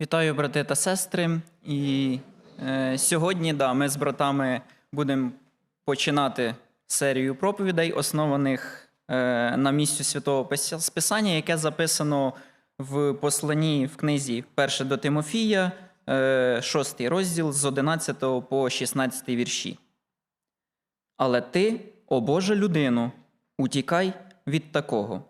Вітаю, брати та сестри. І е, сьогодні да, ми з братами будемо починати серію проповідей, основаних е, на місці святого Пис- Списання, яке записано в посланні в книзі 1 до Тимофія, е, 6 розділ з 11 по 16 вірші. Але ти, о Божа людину, утікай від такого,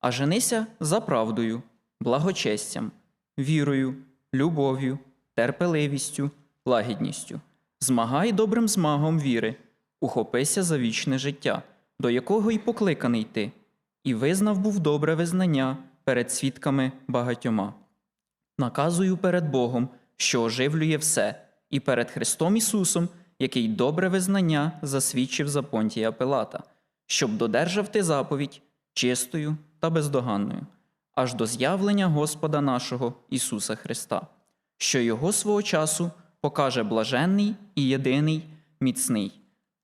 а женися за правдою, благочестям, вірою, любов'ю, терпеливістю, лагідністю. Змагай добрим змагом віри, ухопися за вічне життя, до якого й покликаний ти, і визнав був добре визнання перед свідками багатьома. Наказую перед Богом, що оживлює все, і перед Христом Ісусом, який добре визнання засвідчив за Понтія Пилата, щоб додержав ти заповідь чистою та бездоганною, аж до з'явлення Господа нашого Ісуса Христа, що Його свого часу покаже блаженний і єдиний, міцний,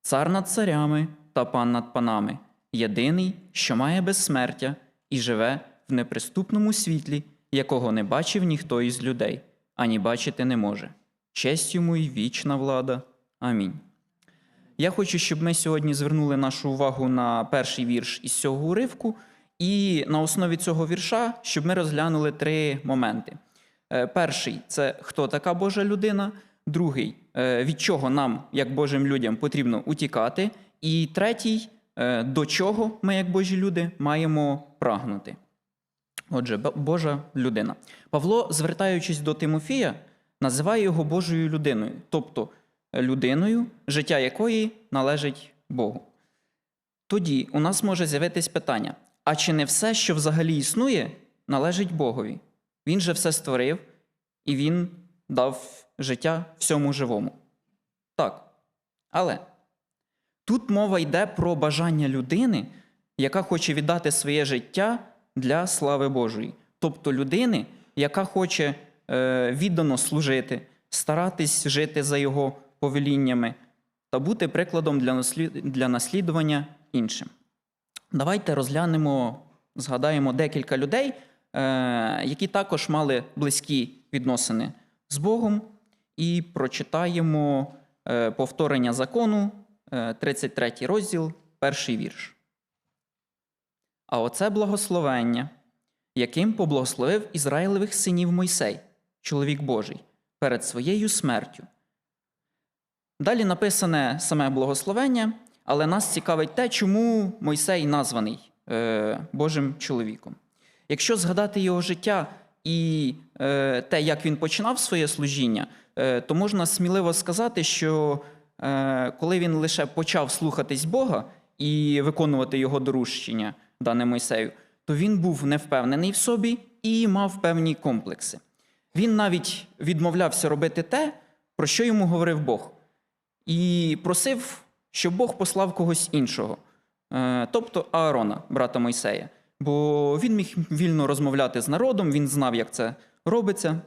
цар над царями та пан над панами, єдиний, що має безсмертя і живе в неприступному світлі, якого не бачив ніхто із людей, ані бачити не може. Честь йому й вічна влада. Амінь. Я хочу, щоб ми сьогодні звернули нашу увагу на перший вірш із цього уривку, і на основі цього вірша, щоб ми розглянули три моменти. Е, Перший це хто така Божа людина, другий е, від чого нам, як Божим людям, потрібно утікати, і третій е, до чого ми, як Божі люди, маємо прагнути. Отже, Божа людина. Павло, звертаючись до Тимофія, називає його Божою людиною, тобто людиною, життя якої належить Богу. Тоді у нас може з'явитись питання: а чи не все, що взагалі існує, належить Богові? Він же все створив і Він дав життя всьому живому. Так. Але тут мова йде про бажання людини, яка хоче віддати своє життя для слави Божої. Тобто людини, яка хоче е, віддано служити, старатись жити за його повеліннями та бути прикладом для, наслідування іншим. Давайте розглянемо, згадаємо декілька людей, е, які також мали близькі відносини з Богом, і прочитаємо е, повторення закону, е, 33 розділ, перший вірш. А оце благословення, яким поблагословив Ізраїлевих синів Мойсей, чоловік Божий, перед своєю смертю. Далі написане саме благословення, але нас цікавить те, чому Мойсей названий е, Божим чоловіком. Якщо згадати його життя і е, те, як він починав своє служіння, е, то можна сміливо сказати, що е, коли він лише почав слухатись Бога і виконувати його доручення, дане Мойсею, то він був невпевнений в собі і мав певні комплекси. Він навіть відмовлявся робити те, про що йому говорив Бог, і просив, щоб Бог послав когось іншого, е, тобто Аарона, брата Мойсея. Бо він міг вільно розмовляти з народом, він знав, як це робиться.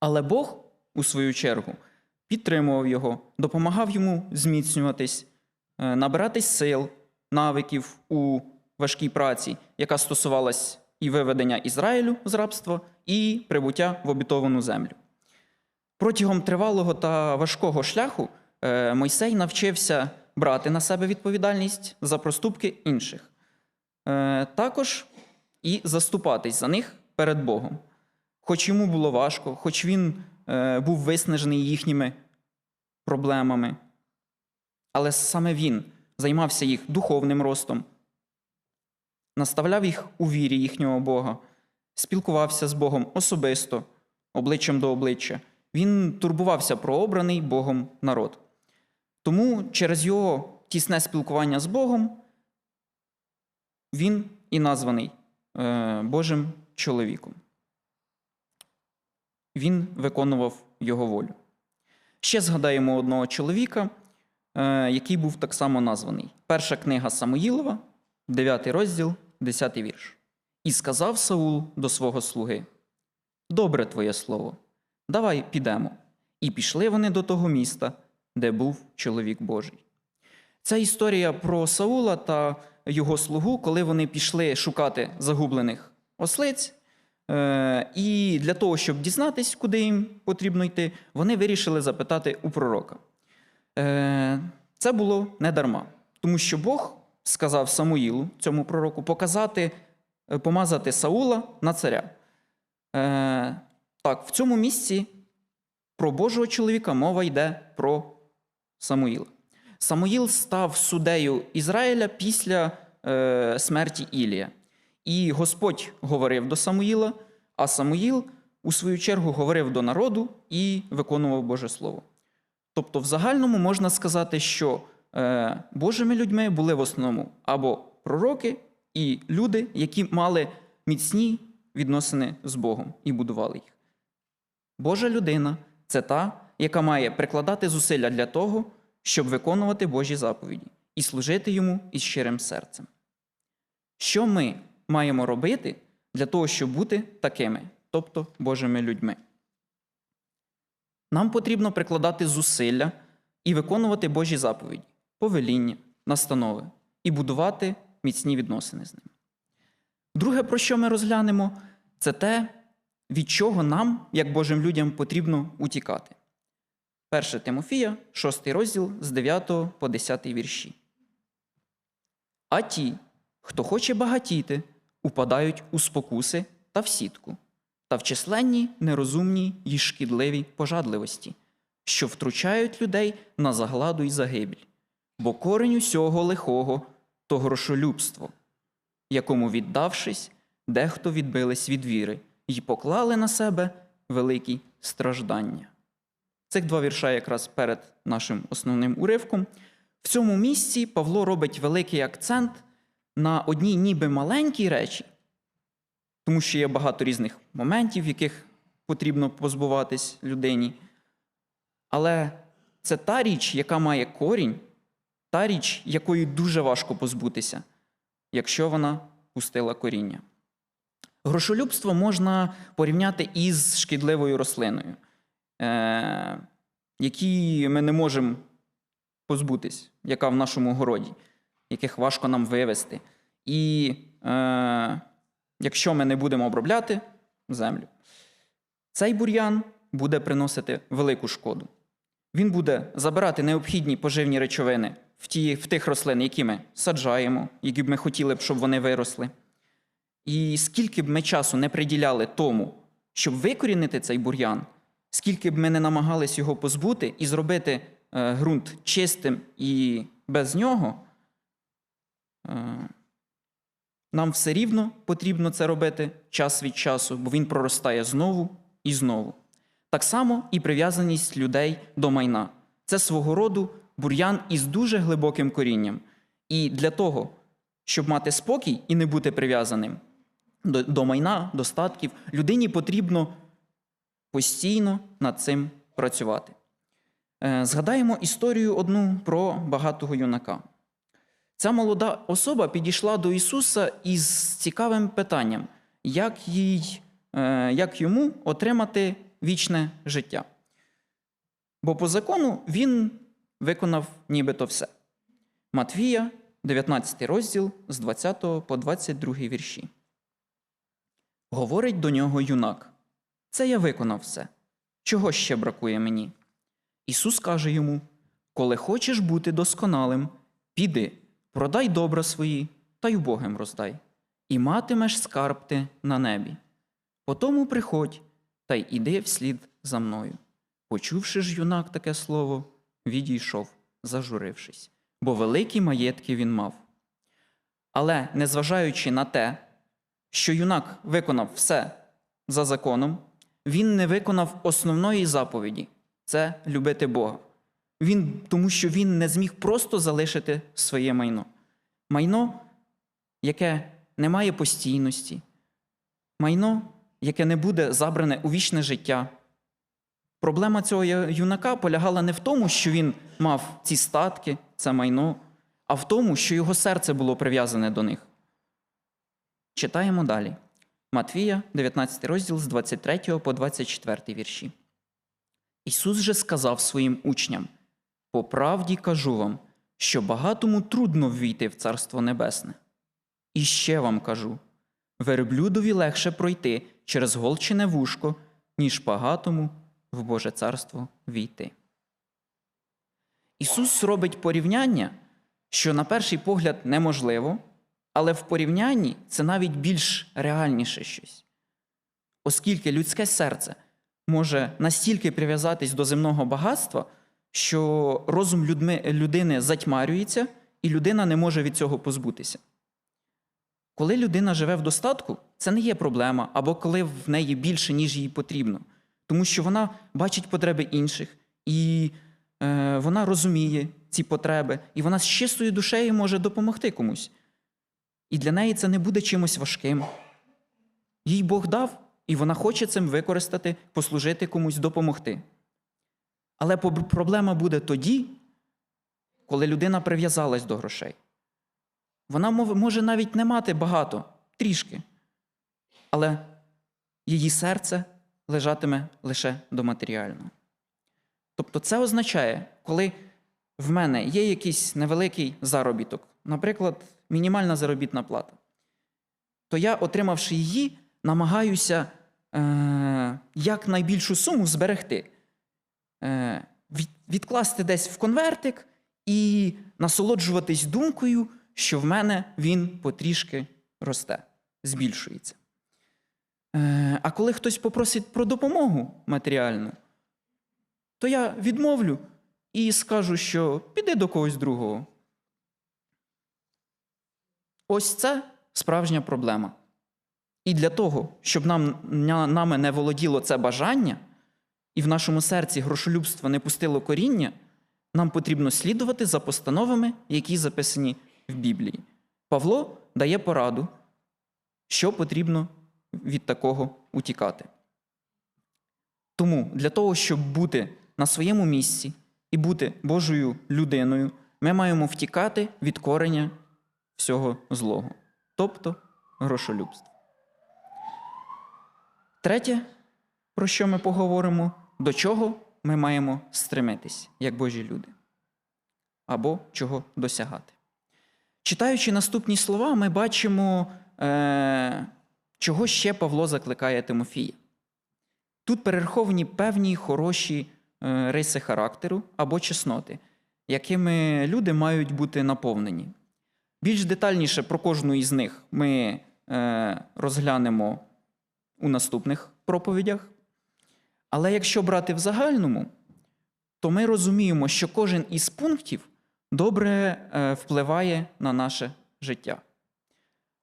Але Бог, у свою чергу, підтримував його, допомагав йому зміцнюватись, е, набиратись сил, навиків у важкій праці, яка стосувалась і виведення Ізраїлю з рабства, і прибуття в обітовану землю. Протягом тривалого та важкого шляху Мойсей навчився брати на себе відповідальність за проступки інших, Е, також і заступатись за них перед Богом. Хоч йому було важко, хоч він е, був виснажений їхніми проблемами, але саме він займався їх духовним ростом, наставляв їх у вірі їхнього Бога, спілкувався з Богом особисто, обличчям до обличчя. Він турбувався про обраний Богом народ. Тому через його тісне спілкування з Богом він і названий е, Божим чоловіком. Він виконував його волю. Ще згадаємо одного чоловіка, е, який був так само названий. Перша книга Самуїлова, 9 розділ, 10 вірш. І сказав Саул до свого слуги: Добре твоє слово, давай підемо. І пішли вони до того міста, де був чоловік Божий. Це історія про Саула та його слугу, коли вони пішли шукати загублених ослиць. Е, І для того, щоб дізнатись, куди їм потрібно йти, вони вирішили запитати у пророка. Е, Це було не дарма, тому що Бог сказав Самуїлу, цьому пророку, показати, е, помазати Саула на царя. Так, в цьому місці про Божого чоловіка мова йде про Самуїла. Самуїл став суддею Ізраїля після е, смерті Ілія. І Господь говорив до Самуїла, а Самуїл, у свою чергу, говорив до народу і виконував Боже Слово. Тобто, в загальному можна сказати, що е, Божими людьми були в основному або пророки і люди, які мали міцні відносини з Богом і будували їх. Божа людина це та, яка має прикладати зусилля для того, щоб виконувати Божі заповіді і служити йому із щирим серцем. Що ми маємо робити для того, щоб бути такими, тобто Божими людьми? Нам потрібно прикладати зусилля і виконувати Божі заповіді, повеління, настанови і будувати міцні відносини з ним. Друге, про що ми розглянемо, це те, від чого нам, як Божим людям, потрібно утікати. 1 Тимофія, 6 розділ з 9 по 10 вірші. А ті, хто хоче багатіти, упадають у спокуси та в сітку, та в численні нерозумні й шкідливі пожадливості, що втручають людей на загладу й загибель, бо корень усього лихого то грошолюбство, якому, віддавшись, дехто відбились від віри й поклали на себе великі страждання. Цих два вірша якраз перед нашим основним уривком. В цьому місці Павло робить великий акцент на одній ніби маленькій речі, тому що є багато різних моментів, в яких потрібно позбуватись людині. Але це та річ, яка має корінь, та річ, якої дуже важко позбутися, якщо вона пустила коріння. Грошолюбство можна порівняти із шкідливою рослиною, е, якій ми не можемо позбутись, яка в нашому городі, яких важко нам вивести. І е, якщо ми не будемо обробляти землю, цей бур'ян буде приносити велику шкоду. Він буде забирати необхідні поживні речовини в, ті, в тих рослин, які ми саджаємо, які б ми хотіли б, щоб вони виросли. І скільки б ми часу не приділяли тому, щоб викорінити цей бур'ян, скільки б ми не намагались його позбути і зробити е, ґрунт чистим і без нього, е, нам все рівно потрібно це робити час від часу, бо він проростає знову і знову. Так само і прив'язаність людей до майна. Це свого роду бур'ян із дуже глибоким корінням. І для того, щоб мати спокій і не бути прив'язаним до, майна, до статків, людині потрібно постійно над цим працювати. Е, Згадаємо історію одну про багатого юнака. Ця молода особа підійшла до Ісуса із цікавим питанням, як, їй, е, як йому отримати вічне життя. Бо по закону він виконав нібито все. Матвія, 19 розділ з 20 по 22 вірші. Говорить до нього юнак: Це я виконав все. Чого ще бракує мені? Ісус каже йому: Коли хочеш бути досконалим, піди, продай добра свої та й убогим роздай, і матимеш скарб ти на небі. Потому приходь та й іди вслід за мною. Почувши ж юнак таке слово, відійшов, зажурившись, бо великі маєтки він мав. Але, незважаючи на те, що юнак виконав все за законом, він не виконав основної заповіді це любити Бога. Він, Тому що він не зміг просто залишити своє майно. Майно, яке не має постійності, майно, яке не буде забране у вічне життя. Проблема цього юнака полягала не в тому, що він мав ці статки, це майно, а в тому, що його серце було прив'язане до них. Читаємо далі. Матвія, 19 розділ з 23 по 24 вірші. Ісус же сказав своїм учням: По правді кажу вам, що багатому трудно ввійти в Царство Небесне. І ще вам кажу: верблюдові легше пройти через голчене вушко, ніж багатому в Боже царство війти. Ісус робить порівняння, що на перший погляд неможливо, але в порівнянні це навіть більш реальніше щось. Оскільки людське серце може настільки прив'язатись до земного багатства, що розум людми, людини затьмарюється, і людина не може від цього позбутися. Коли людина живе в достатку, це не є проблема, або коли в неї більше, ніж їй потрібно, тому що вона бачить потреби інших, і е, вона розуміє ці потреби, і вона з чистою душею може допомогти комусь. І для неї це не буде чимось важким. Їй Бог дав, і вона хоче цим використати, послужити комусь, допомогти. Але проблема буде тоді, коли людина прив'язалась до грошей. Вона може навіть не мати багато, трішки, але її серце лежатиме лише до матеріального. Тобто це означає, коли в мене є якийсь невеликий заробіток, наприклад, мінімальна заробітна плата, то я, отримавши її, намагаюся е, якнайбільшу суму зберегти, е, від, відкласти десь в конвертик і насолоджуватись думкою, що в мене він потрішки росте, збільшується. Е, а коли хтось попросить про допомогу матеріальну, то я відмовлю і скажу, що піди до когось другого. Ось це справжня проблема. І для того, щоб нам, нами не володіло це бажання, і в нашому серці грошолюбство не пустило коріння, нам потрібно слідувати за постановами, які записані в Біблії. Павло дає пораду, що потрібно від такого утікати. Тому для того, щоб бути на своєму місці і бути Божою людиною, ми маємо втікати від кореня всього злого, тобто грошолюбства. Третє, про що ми поговоримо, до чого ми маємо стремитись, як Божі люди, або чого досягати. Читаючи наступні слова, ми бачимо, е, чого ще Павло закликає Тимофія. Тут перераховані певні хороші е, риси характеру або чесноти, якими люди мають бути наповнені. Більш детальніше про кожну із них ми е, розглянемо у наступних проповідях. Але якщо брати в загальному, то ми розуміємо, що кожен із пунктів добре е, впливає на наше життя.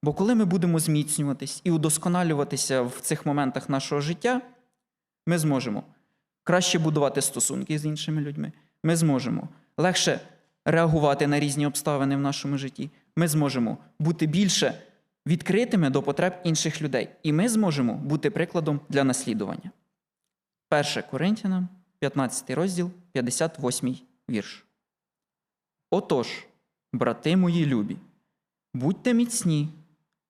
Бо коли ми будемо зміцнюватись і удосконалюватися в цих моментах нашого життя, ми зможемо краще будувати стосунки з іншими людьми, ми зможемо легше реагувати на різні обставини в нашому житті, ми зможемо бути більше відкритими до потреб інших людей, і ми зможемо бути прикладом для наслідування. 1 Коринтянам, 15 розділ, 58 вірш. Отож, брати мої любі, будьте міцні,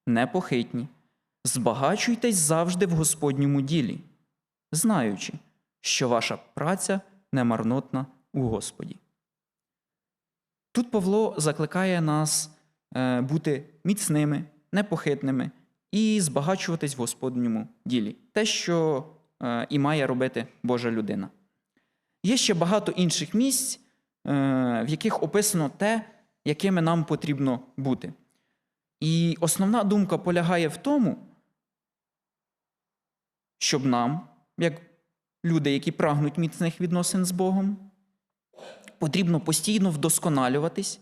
непохитні, збагачуйтесь завжди в Господньому ділі, знаючи, що ваша праця немарнотна у Господі. Тут Павло закликає нас бути міцними, непохитними і збагачуватись в Господньому ділі. Те, що е, і має робити Божа людина. Є ще багато інших місць, е, в яких описано те, якими нам потрібно бути. І основна думка полягає в тому, щоб нам, як люди, які прагнуть міцних відносин з Богом, потрібно постійно вдосконалюватись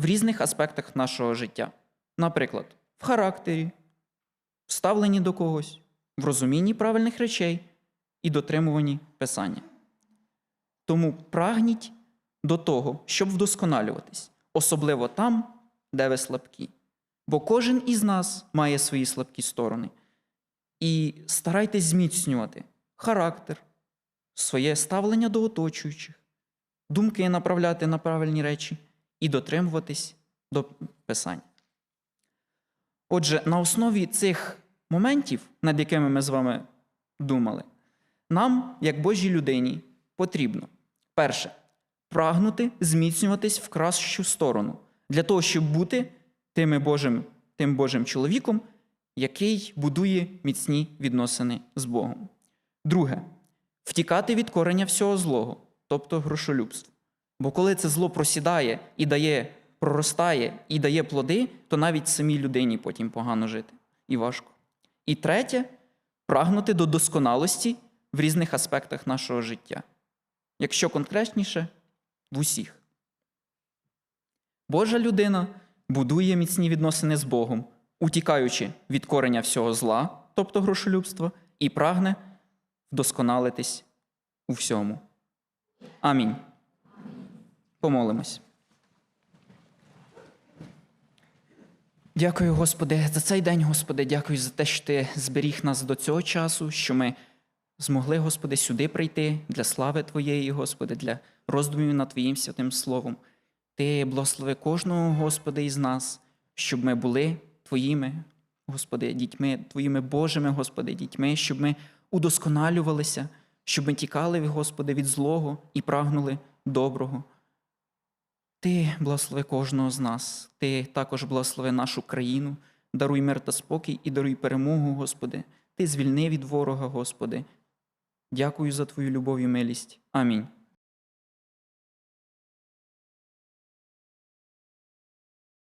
в різних аспектах нашого життя. Наприклад, в характері, в ставленні до когось, в розумінні правильних речей і дотримуванні писання. Тому прагніть до того, щоб вдосконалюватись, особливо там, де ви слабкі. Бо кожен із нас має свої слабкі сторони. І старайтесь зміцнювати характер, своє ставлення до оточуючих, думки направляти на правильні речі і дотримуватись до писання. Отже, на основі цих моментів, над якими ми з вами думали, нам, як Божій людині, потрібно перше прагнути зміцнюватись в кращу сторону, для того, щоб бути тими Божим, тим Божим чоловіком, який будує міцні відносини з Богом. Друге втікати від корення всього злого, тобто грошолюбство. Бо коли це зло просідає і дає, проростає і дає плоди, то навіть самій людині потім погано жити і важко. І третє прагнути до досконалості в різних аспектах нашого життя. Якщо конкретніше, в усіх. Божа людина будує міцні відносини з Богом, утікаючи від кореня всього зла, тобто грошолюбства, і прагне вдосконалитись у всьому. Амінь. Помолимось. Дякую, Господи, за цей день, Господи, дякую за те, що Ти зберіг нас до цього часу, що ми змогли, Господи, сюди прийти для слави Твоєї, Господи, для роздумів над Твоїм святим Словом. Ти благослови кожного, Господи, із нас, щоб ми були Твоїми, Господи, дітьми, Твоїми Божими, Господи, дітьми, щоб ми удосконалювалися, щоб ми тікали, Господи, від злого і прагнули доброго. Ти благослови кожного з нас. Ти також благослови нашу країну, даруй мир та спокій і даруй перемогу, Господи. Ти звільни від ворога, Господи. Дякую за Твою любов і милість. Амінь.